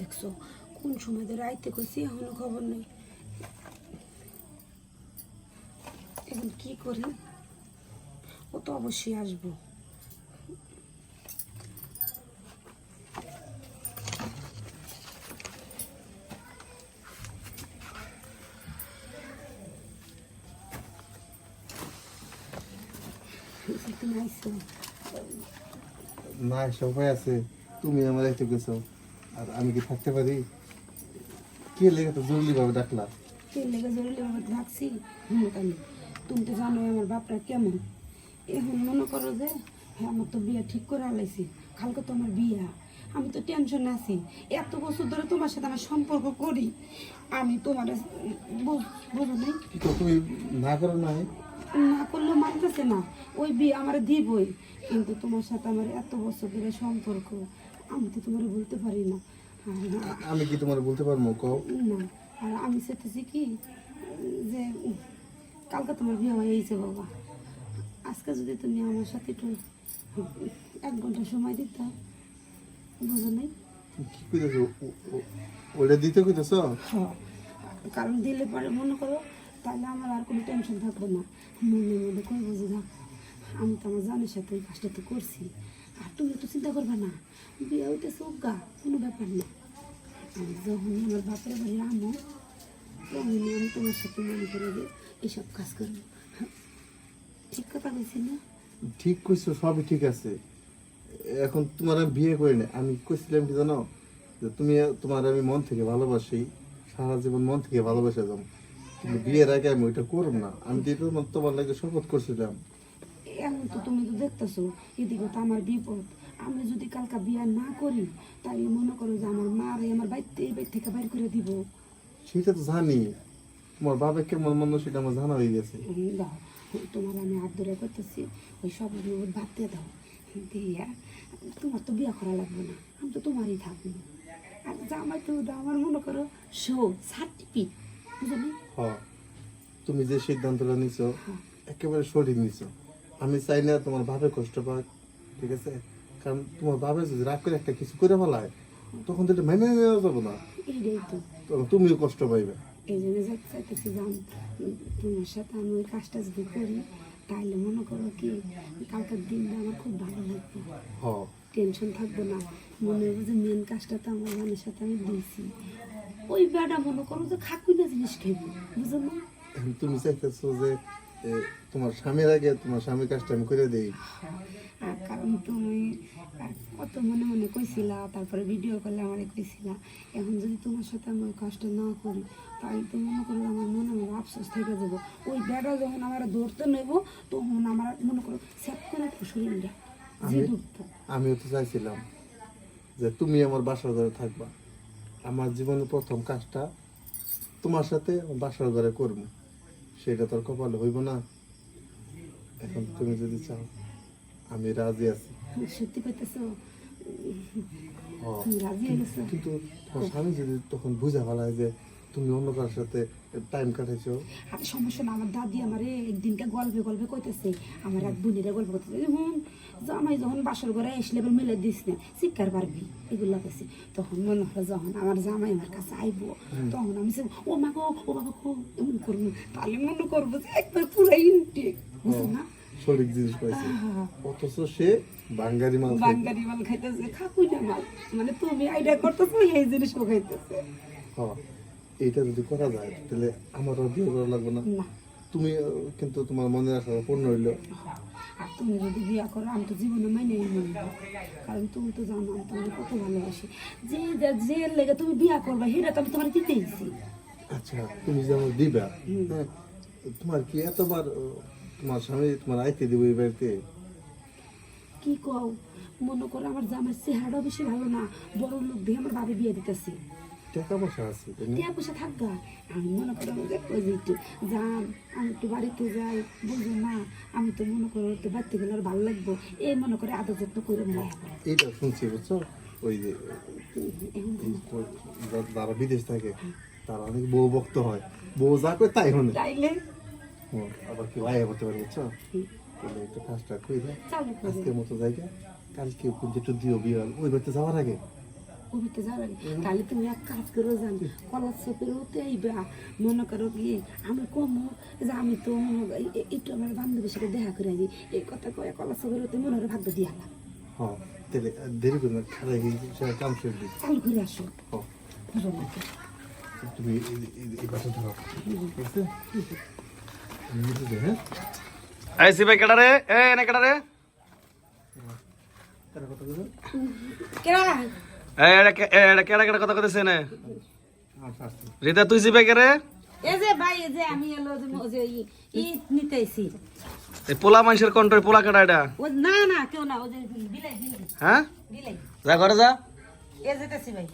দেখছ, কোন সময় ধরে আইতে কইছি, এখনও খবর নেই। এখন কি করি? ও তো অবশ্যই আসব। না সবাই আছে। তুমি আমার একটু গেছো। আর আমি কি থাকতে পারি? কে লেগে তো জরুরি ভাবে ডাকলা? তেল লেগে জরুরি ভাবে রাখছি হুম তুমি তো জানো আমার বাপরা কেমন। এখন মনে করো যে হ্যাঁ আমার তো বিয়ে ঠিক করে আলাইছি কালকে তো আমার বিয়া। আমি তো টেনশনে আছি। এত বছর ধরে তোমার সাথে আমার সম্পর্ক করি। আমি তোমার বুঝো নাই। তো তুমি না করো নাই? না করলেও মানতেছে না। ওই বিয়ে আমার দিবই। কিন্তু তোমার সাথে আমার এত বছর ধরে সম্পর্ক। আমি তো তোমার বলতে পারি না। আমি কি তোমার বলতে পারব? কও। না। আর আমি কি যে কালকে তোমার বিয়ে হয়ে গেছে বাবা। আজকে যদি তুমি আমার সাথে একটু এক ঘণ্টা সময় দিতে বুঝো নাই? কি কইতেছো? ওটা দিতে কইতেছ? হ্যাঁ। কারণ দিলে পরে মনে করো তাহলে আমার আর কোনো টেনশন থাকবে না। মনের মধ্যে কই বুঝে থাক আমি তো আমার জানের সাথে কাজটা তো করছি। আর তুমি তো চিন্তা করবে না, বিয়ে হইতেছে গা কোনো ব্যাপার না। আর যখন আমার বাপের বাড়ি আমো তখনই আমি তোমার সাথে মনে করে এইসব কাজ করব। ঠিক কথা বলছি না? ঠিক কইছো, সবই ঠিক আছে। এখন তোমার আমি বিয়ে করি না আমি কইছিলাম কি জানো, যে তুমি তোমার আমি মন থেকে ভালোবাসি, সারা জীবন মন থেকে ভালোবাসা যাব কিন্তু বিয়ের আগে আমি ওইটা করব না। আমি তো তোমার লাগে শপথ করছিলাম। এমন তো তুমি তো দেখতেছো এদিকে তো আমার বিপদ। আমি যদি কালকা বিয়ে না করি তাইলে মনে করো যে আমার মা রে আমার বাড়িতে এই বাড়ি থেকে বাইর করে দিব। সেটা তো জানি। তোমার বাবা কেমন মন্দ সেটা আমার জানা হয়ে গেছে। দাও তোমার আমি হাত ধরে করতেছি ওই সব বাদ দিয়ে দাও। দিয়া তোমার তো বিয়ে করা লাগবে না আমি তো তোমারই থাকব। আর জামাই তো আমার মনে করো শো সার্টিফিক বুঝলি? হ তুমি যে সিদ্ধান্তটা নিছো একেবারে সঠিক নিছো। আমি চাই না তোমার ভাবে কষ্ট পাক ঠিক আছে? কারণ তোমার বাবে যদি রাগ করে একটা কিছু করে ফেলায় তখন তো এটা মেনে নেওয়া যাবে না। তখন তুমিও কষ্ট পাইবে। এই জন্য চাইতেছি যে আমি তোমার সাথে আমি ওই কাজটা যদি করি তাহলে মনে করো কি কালকের দিনটা আমার খুব ভালো লাগবে। টেনশন থাকবে না। মনে হবে যে মেন কাজটা তো আমার সাথে আমি দিয়েছি। ওই বেড়া মনে করো যে খাকুই না জিনিস খাইব বুঝো না? তুমি চাইতেছো যে তোমার স্বামীর আগে তোমার স্বামীর কাজটা আমি করে দেই। আর কারণ তুমি কত মনে মনে কইছিলা তারপরে ভিডিও করলে আমার কইছিলা এখন যদি তোমার সাথে আমি ওই কাজটা না করি তাই তো মনে করো আমার মনে মনে আফসোস থেকে যাব। ওই বেড়া যখন আমার ধরতে নেব তখন আমার মনে করো সেট করে শরীরটা আমি আমিও তো চাইছিলাম যে তুমি আমার বাসার ঘরে থাকবা। আমার জীবনের প্রথম কাজটা তোমার সাথে বাসার ঘরে করব। সেটা তোর কপাল হইব না। এখন তুমি যদি চাও আমি রাজি আছি। সত্যি কইতেছো? কিন্তু তোমার স্বামী যদি তখন বুঝা ফেলায় যে তুমি অন্য কারোর সাথে টাইম কাটাইছো? আর সমস্যা না আমার দাদি আমার একদিনকে গল্পে গল্পে কইতেছে আমার এক বোনেরা গল্প করতেছে হুম জামাই যখন বাসর ঘরে আসলে এবার মিলে দিস না শিক্ষার পারবি? এগুলো কইছে তখন মনে হয় যখন আমার জামাই আমার কাছে আইব তখন আমি সে, ও মা গো ও বাবা গো এমন করব তাহলে মনে করব যে একবার পুরো ইনটেক বুঝছ না? সঠিক জিনিস পাইছে অথচ সে বাঙ্গারি মাল। বাঙ্গারি মাল খাইতেছে খাকুই না মাল। মানে তুমি আইডিয়া করতেছো এই জিনিসও খাইতেছে। হ। এইটা যদি করা যায় তাহলে আমারও বিয়ে করা লাগবে না। তুমি কিন্তু তোমার মনের আশা পূর্ণ হইল। আর তুমি যদি বিয়া করো আমি তো জীবনে মাইনে নিব কারণ তুমি তো জানো আমি তোমাকে কত ভালোবাসি। যে যে- লেগে তুমি বিয়া করবে সেটা তো আমি তোমার দিতেইছি আচ্ছা তুমি যে আমার দিবা হ্যাঁ তোমার কি এতবার তোমার স্বামী তোমার আইতে দিব এই বাড়িতে? কি কও? মনে করো আমার জামার চেহারাও বেশি ভালো না বড় লোক দিয়ে আমার বাবা বিয়ে দিতেছি। টাকা পয়সা আছে? টিয়া পয়সা থাকবা আমি মনে করো ওই যে একটু যান আমি একটু বাড়িতে যাই বুঝো না আমি তো মনে করো একটু বাড়িতে গেলে আর ভালো লাগবো। এই মনে করে আদর যত্ন করে নেয়। এইটা শুনছি বুঝছ? ওই যে যারা বিদেশ থাকে তারা অনেক বউ ভক্ত হয়। বউ যা করে তাই হনে তাইলে? আবার কি ভাইয়া করতে পারে বুঝছ? তাহলে একটু কাজটা করে করে আজকের মতো জায়গা কালকে একটু দিও বিয়ে ওই বাড়িতে যাওয়ার আগে কবিতে যাওয়ার আগে তাহলে তুমি এক কাজ করো যান কলার চোখের ওতে আইবা। মনে করো কি আমি কমো যে আমি তো একটু আমার বান্ধবীর সাথে দেখা করে আছি এই কথা কয়ে কলার চোখের ওতে মনে হয় ভাগ্য দিয়ে আলাম হ্যাঁ তাহলে দেরি করে না খারাই কাম শেষ চালু করে আসো। হ্যাঁ। তুমি এই- ঠিক আছে? হ্যাঁ? এই সিপাই কেডা রে? এ এনে কেডা রে? তারা কেরা কেডা কেডা কথা কইতেছে নে রিতা তুই সিপাই কে রে এই যে ভাই এই যে আমি এলো যে ই- ই নিতেছি। এই পোলা মানুষের কন্ট্রোল পোলা কেডা এটা? না না কেউ না ও যে বিলাই বিলাই। হ্যাঁ? বিলাই। যা ঘরে যা। এ যেতেছি ভাই।